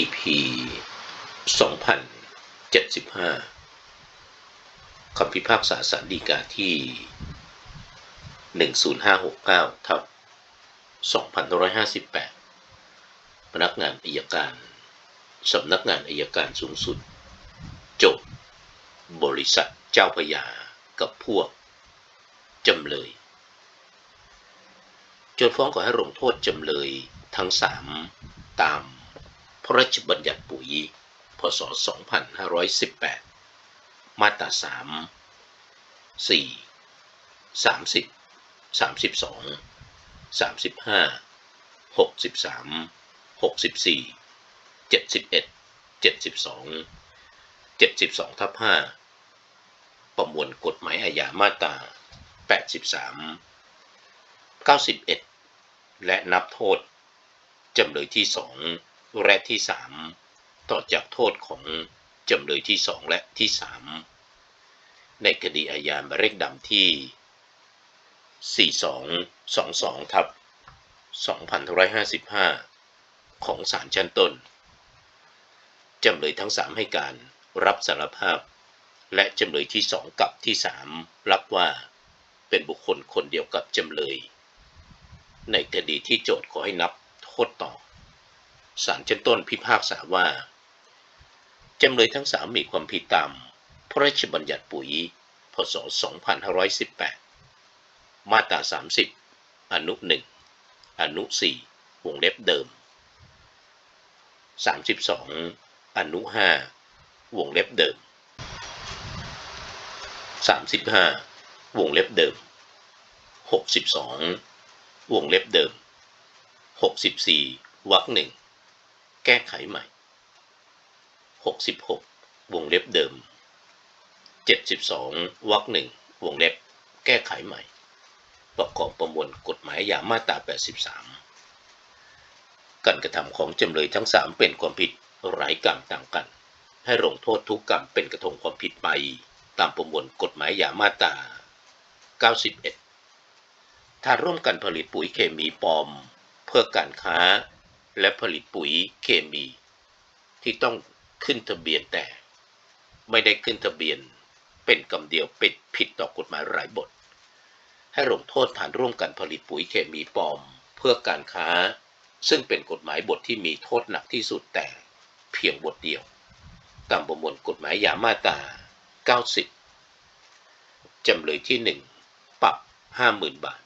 EP 2075 คำพิพากษาสารดีกาที่ 10569ทับ2558 พนักงานอายการ สำนักงานอายการสูงสุด จบบริษัทเจ้าพยากับพวก จำเลย โจทฟ้องขอให้ลงโทษจำเลยทั้งสามตาม พระราชบัญญัติปุ๋ย พศ 2518 มาตรา 3 4 30 32 35 63 64 71 72 72ทับ5ประมวลกฎหมายอาญามาตรา 83 91 และนับโทษจำเลยที่2 และที่3ต่อจากโทษของจำเลยที่2และที่3ในคดีอาญาหมายเลขดำที่ 4222ทับ2555 ของศาลชั้นต้น จำเลยทั้ง3ให้การรับสารภาพ และจำเลยที่2กับที่3รับว่าเป็นบุคคลคนเดียวกับจำเลย ในคดีที่โจทย์ขอให้นับโทษต่อ ศาลชั้นต้นพิพากษาว่า จำเลยทั้งสามมีความผิดตามพระราชบัญญัติปุ๋ย พศ 2518 มาตรา 30 อนุ 1 อนุ 4 วงเล็บเดิม 32 อนุ 5 วงเล็บเดิม 35 วงเล็บเดิม 62 วงเล็บเดิม 64วรรคหนึ่ง แก้ไขใหม่ 66 วงเล็บเดิม 72 วรรคหนึ่งวงเล็บ แก้ไขใหม่ ประกอบประมวลกฎหมายยามาตรา 83 การกระทำของจำเลยทั้ง 3 เป็นความผิดหลายกรรมต่างกัน ให้ลงโทษทุกกรรมเป็นกระทงความผิดไป ตามประมวลกฎหมายยามาตรา 91ถ้าร่วมกันผลิตปุ๋ยเคมีปลอม เพื่อการค้า และผลิตปุ๋ยเคมี ที่ต้องขึ้นทะเบียนแต่ ไม่ได้ขึ้นทะเบียนเป็นกำเดียวปิดผิดต่อกฎหมายหลายบท ให้ลงโทษฐานร่วมกันผลิตปุ๋ยเคมีปลอม เพื่อการค้า ซึ่งเป็นกฎหมายบทที่มีโทษหนักที่สุดแต่เพียงบทเดียว ตามประมวลกฎหมายยามาตรา90 จำเลยที่ 1 ปรับ 50,000 บาท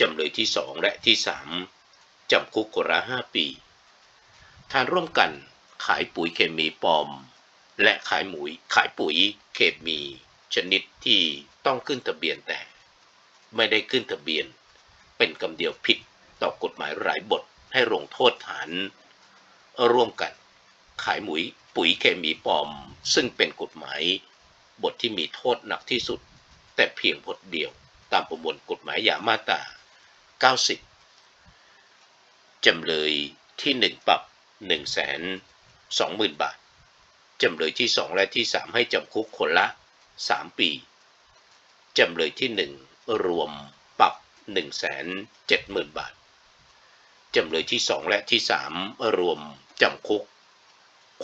จำเลยที่ 2 และที่ 3 จำคุกคนละ5ปี ทานร่วมกันขายปุ๋ยเคมีปลอม และขายหมุยขายปุ๋ยเคมีชนิดที่ต้องขึ้นทะเบียนแต่ ไม่ได้ขึ้นทะเบียน เป็นกำเดียวผิดต่อกฎหมายหลายบทให้ลงโทษฐาน ร่วมกัน ขายหมุยปุ๋ยเคมีปลอม ซึ่งเป็นกฎหมาย บทที่มีโทษหนักที่สุด แต่เพียงบทเดียวตามประมวลกฎหมายยามาตรา90 จำเลยที่ 1 ปรับ 1 2 0 0 0 0 บาท จำเลยที่ 2 และที่ 3 ให้จำคุกคนละ 3 ปี จำเลยที่ 1 รวมปรับ 1 7 0 0 0 0 บาท จำเลยที่ 2 และที่ 3 รวมจำคุก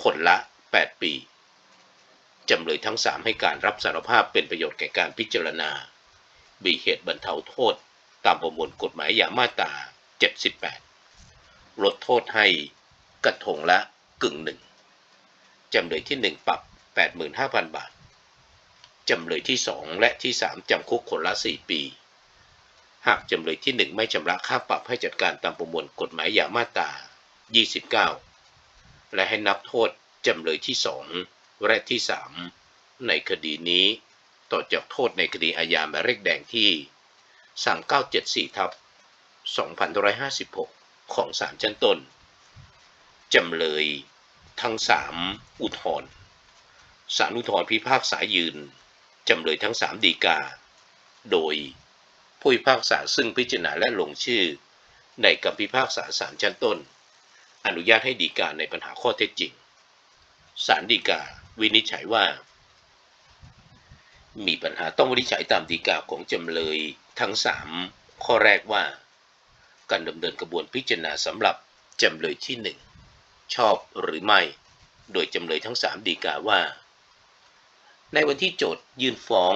คนละ 8 ปี จำเลยทั้ง 3 ให้การรับสารภาพเป็นประโยชน์แก่การพิจารณา มีเหตุบรรเทาโทษ ตามประมวลกฎหมายยามาตรา78 ลดโทษให้กระทงละกึ่งหนึ่งจำเลยที่ 1 ปรับ 85,000 บาท จำเลยที่ 2 และที่ 3 จำคุกคนละ 4 ปี หากจำเลยที่ 1 ไม่ชำระค่าปรับให้จัดการตามประมวลกฎหมายยามาตรา29 และให้นับโทษจำเลยที่ 2 และที่ 3 ในคดีนี้ต่อจากโทษในคดีอาญาหมายเลขแดงที่ 3974ทับ2556 ของศาลชั้นต้น จำเลยทั้ง3อุทธรณ์ศาลอุทธรณ์พิพากษายืน จำเลยทั้ง3ดีกา โดยผู้พิพากษาซึ่งพิจารณาและลงชื่อ ในคำพิพากษาศาลชั้นต้น อนุญาตให้ดีกาในปัญหาข้อเท็จจริงศาลฎีกาวินิจฉัยว่า มีปัญหาต้องวินิจฉัยตามฎีกาของจำเลยทั้ง3ข้อแรกว่า การดำเนินกระบวนพิจารณาสำหรับจำเลยที่ชอบหรือไม่ โดยจำเลยทั้งสามดีกาว่า ในวันที่โจทยื่นฟ้อง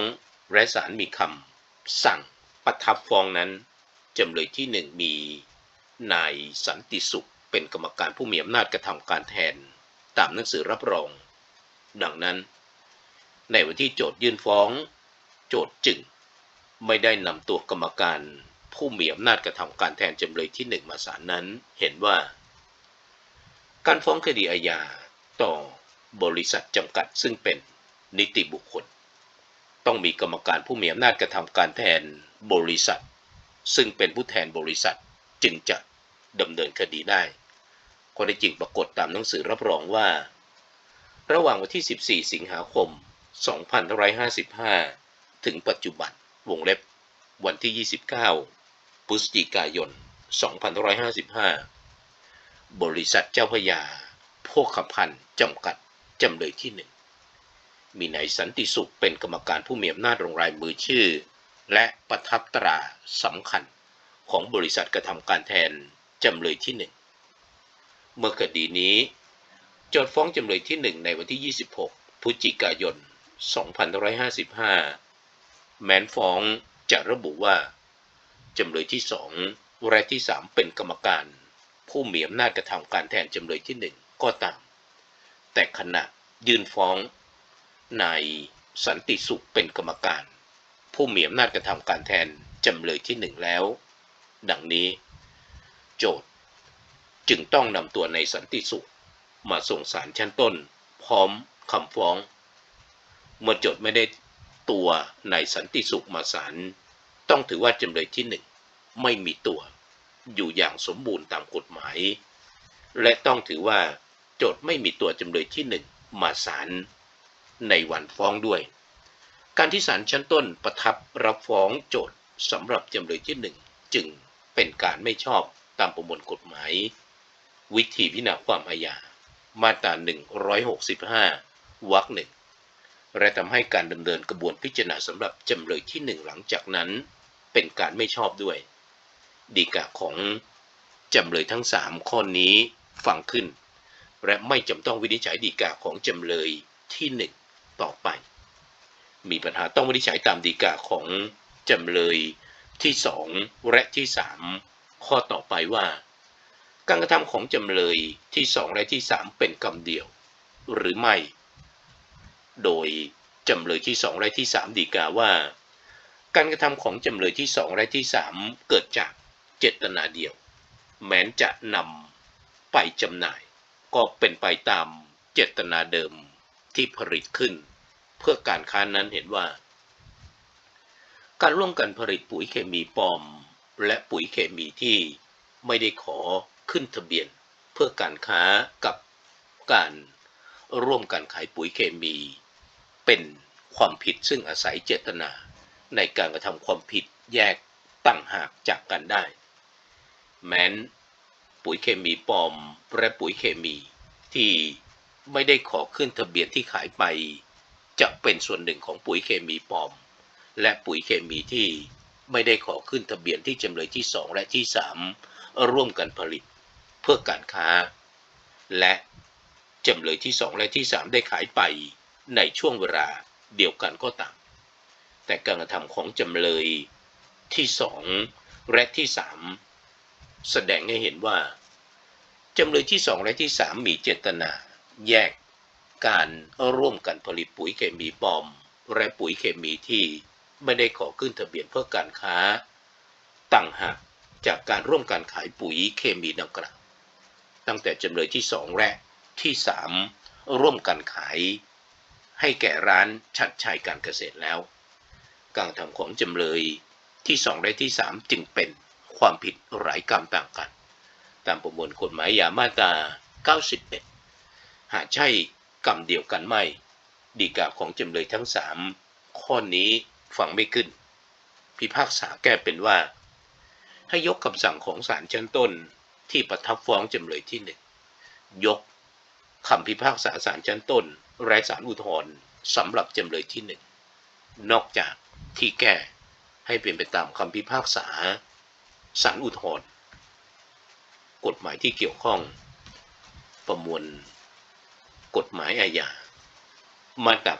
และศาลมีคำสั่งประทับฟ้องนั้นจำเลยที่หนึ่งมีนายสันติสุขเป็นกรรมการผู้มีอำนาจกระทำการแทน ตามหนังสือรับรอง ดังนั้น ในวันที่โจทยื่นฟ้อง โจทจึงไม่ได้นำตัวกรรมการ ผู้มีอำนาจกระทำการแทนจำเลยที่หนึ่งมาศาลนั้น เห็นว่า การฟ้องคดีอาญาต่อบริษัทจำกัดซึ่งเป็นนิติบุคคล ต้องมีกรรมการผู้มีอำนาจกระทำการแทนบริษัท ซึ่งเป็นผู้แทนบริษัทจึงจะดำเนินคดีได้ข้อได้จริงปรากฏตามหนังสือรับรองว่า ระหว่างวันที่ 14 สิงหาคม 2555 ถึงปัจจุบันวงเล็บวันที่ 29 พฤศจิกายน 2555 บริษัทเจ้าพยา โภคภัณฑ์จำกัด จำเลยที่หนึ่ง มีนายสันติสุขเป็นกรรมการผู้มีอำนาจลงรายมือชื่อ และประทับตราสำคัญของบริษัทกระทำการแทน จำเลยที่หนึ่ง เมื่อคดีนี้ โจทฟ้องจำเลยที่หนึ่งในวันที่ 26 พฤศจิกายน 2555 แม้นฟ้องจะระบุว่า จำเลยที่สองและที่สามเป็นกรรมการ ผู้มีอำนาจกระทำการแทนจำเลยที่หนึ่งก็ตาม แต่ขณะยื่นฟ้องนายสันติสุขเป็นกรรมการ ผู้มีอำนาจกระทำการแทนจำเลยที่หนึ่งแล้ว ดังนี้ โจทย์จึงต้องนำตัวในสันติสุข มาส่งสารชั้นต้น พร้อมคำฟ้อง เมื่อโจทย์ไม่ได้ตัวในสันติสุขมาศาล ต้องถือว่าจำเลยที่หนึ่งไม่มีตัวอยู่อย่างสมบูรณ์ตามกฎหมาย และต้องถือว่าโจทย์ไม่มีตัวจำเลยที่หนึ่งมาศาลในวันฟ้องด้วย การที่ศาลชั้นต้นประทับรับฟ้องโจทย์สำหรับจำเลยที่หนึ่งจึงเป็นการไม่ชอบตามประมวลกฎหมาย วิธีพิจารณาความอาญามาตรา 165 วรรคหนึ่งและทำให้การดำเนินกระบวนพิจารณาสำหรับจำเลยที่หนึ่งหลังจากนั้น เป็นการไม่ชอบด้วย ดีกาของจำเลยทั้งสามข้อนี้ฟังขึ้น และไม่จำต้องวินิจฉัยดีกาของจำเลยที่หนึ่งต่อไป มีปัญหาต้องวินิจฉัยตามดีกาของจำเลยที่สองและที่สามข้อต่อไปว่า การกระทำของจำเลยที่สองและที่สามเป็นกรรมเดียว หรือไม่ โดยจำเลยที่สองและที่สามดีกาว่า การกระทำของจำเลยที่สองและที่สามเกิดจากเจตนาเดียว แม้นจะนำไปจำหน่าย ก็เป็นไปตามเจตนาเดิมที่ผลิตขึ้น เพื่อการค้านั้นเห็นว่า การร่วมกันผลิตปุ๋ยเคมีปลอม และปุ๋ยเคมีที่ไม่ได้ขอขึ้นทะเบียน เพื่อการค้ากับการร่วมกันขายปุ๋ยเคมี เป็นความผิดซึ่งอาศัยเจตนา ในการกระทำความผิดแยกตั้งหากจากกันได้ แม้นปุ๋ยเคมีปลอมและปุ๋ยเคมีที่ไม่ได้ขอขึ้นทะเบียนที่ขายไป จะเป็นส่วนหนึ่งของปุ๋ยเคมีปลอม และปุ๋ยเคมีที่ไม่ได้ขอขึ้นทะเบียนที่จำเลยที่สองและที่สามร่วมกันผลิตเพื่อการค้า และจำเลยที่สองและที่สามได้ขายไปในช่วงเวลาเดียวกันก็ตาม แต่การกระทำของจำเลยที่สองและที่สามแสดงให้เห็นว่าจำเลยที่สองและที่สามมีเจตนา แยกการร่วมกันผลิตปุ๋ยเคมีปลอม และปุ๋ยเคมีที่ไม่ได้ขอขึ้นทะเบียนเพื่อการค้า ต่างหากจากการร่วมการขายปุ๋ยเคมีดังกล่าวตั้งแต่จำเลยที่สองและที่สามร่วมกันขาย ให้แก่ร้านชัดชัยการเกษตรแล้ว การทำของจำเลยที่สองและที่สามจึงเป็นความผิดหลายกรรมต่างกัน ตามประมวลกฎหมายยามาตรา91 หากใช่กรรมเดียวกันไม่ ดีกาของจำเลยทั้งสามข้อนี้ฟังไม่ขึ้น พิพากษาแก้เป็นว่า ให้ยกคำสั่งของศาลชั้นต้นที่ประทับฟ้องจำเลยที่หนึ่งยกคำพิพากษาศาลชั้นต้น และศาลอุทธรณ์สำหรับจำเลยที่หนึ่งนอกจาก ที่แก้ให้เป็นไปตามคำพิพากษาศาลอุทธรณ์กฎหมายที่เกี่ยวข้อง ประมวลกฎหมายอาญามาตรา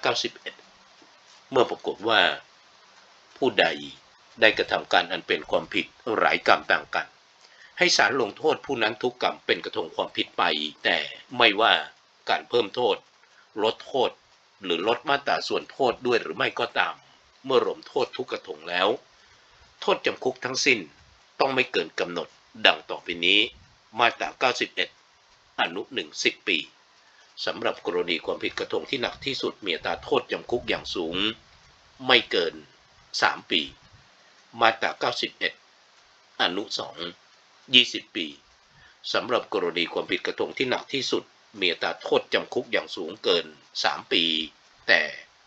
91 เมื่อปรากฏว่า ผู้ใดได้กระทำการอันเป็นความผิดหลายกรรมต่างกัน ให้ศาลลงโทษผู้นั้นทุกกรรมเป็นกระทงความผิดไป แต่ไม่ว่าการเพิ่มโทษ ลดโทษ หรือลดมาตราส่วนโทษด้วยหรือไม่ก็ตาม เมื่อรวมโทษทุกกระทงแล้ว โทษจำคุกทั้งสิ้นต้องไม่เกินกำหนดดังต่อไปนี้มาตรา 91 อนุ 1 10 ปีสำหรับกรณีความผิดกระทงที่หนักที่สุดมีอัตราโทษจำคุกอย่างสูง ไม่เกิน 3 ปี มาตรา 91 อนุ 2 20 ปีสำหรับกรณีความผิดกระทงที่หนักที่สุดมีอัตราโทษจำคุกอย่างสูงเกิน 3 ปี แต่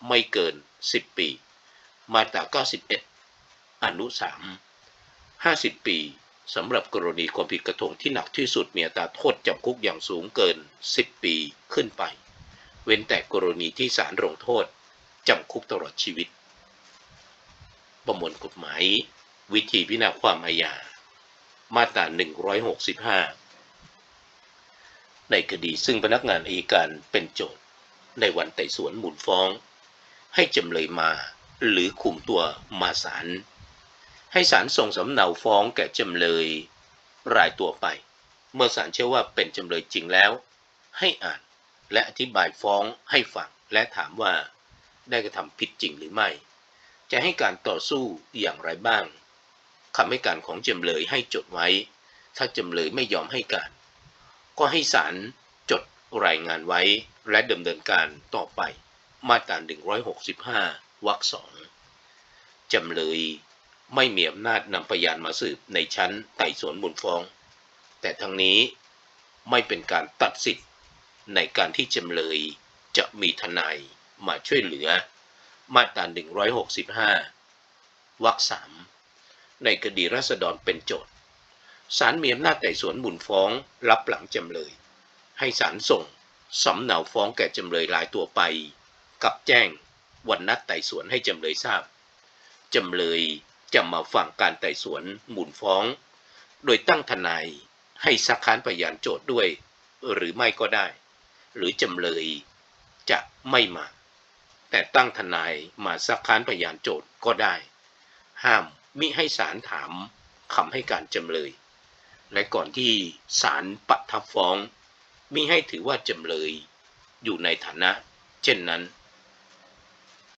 ไม่เกิน 10 ปี มาตรา91 อนุ 3 50 ปีสำหรับกรณีความผิดกระทงที่หนักที่สุดมีอัตราโทษจำคุกอย่างสูงเกิน 10 ปีขึ้นไป เว้นแต่กรณีที่ศาลลงโทษจำคุกตลอดชีวิต ประมวลกฎหมาย วิธีพิจารณาความอาญา มาตรา 165 ในคดีซึ่งพนักงานอัยการเป็นโจทย์ในวันไต่สวนหมุนฟ้อง ให้จำเลยมา หรือคุมตัวมาศาลให้ศาลส่งสำเนาฟ้องแก่จำเลยรายตัวไป เมื่อศาลเชื่อว่าเป็นจำเลยจริงแล้ว ให้อ่านและอธิบายฟ้องให้ฟังและถามว่าได้กระทำผิดจริงหรือไม่ จะให้การต่อสู้อย่างไรบ้างคำให้การของจำเลยให้จดไว้ ถ้าจำเลยไม่ยอมให้การ ก็ให้ศาลจดรายงานไว้และดำเนินการต่อไป มาตรา165 วรรคสองจำเลยไม่มีอำนาจนำพยานมาสืบในชั้นไต่สวนมูลฟ้อง แต่ทั้งนี้ไม่เป็นการตัดสิทธิ์ในการที่จำเลยจะมีทนายมาช่วยเหลือ มาตรา 165 วรรคสามในคดีรัษฎรเป็นโจทย์ศาลมีอำนาจไต่สวนมูลฟ้องรับหลังจำเลย ให้ศาลส่งสำเนาฟ้องแก่จำเลยรายตัวไป กับแจ้ง วันนัดไต่สวนให้จำเลยทราบ จำเลยจะมาฟังการไต่สวนมูลฟ้อง โดยตั้งทนายให้ซักค้านพยานโจทย์ด้วย หรือไม่ก็ได้ หรือจำเลยจะไม่มา แต่ตั้งทนายมาซักค้านพยานโจทย์ก็ได้ ห้ามมิให้ศาลถามคำให้การจำเลย และก่อนที่ศาลปัดทับฟ้องมิให้ถือว่าจำเลยอยู่ในฐานะ เช่นนั้น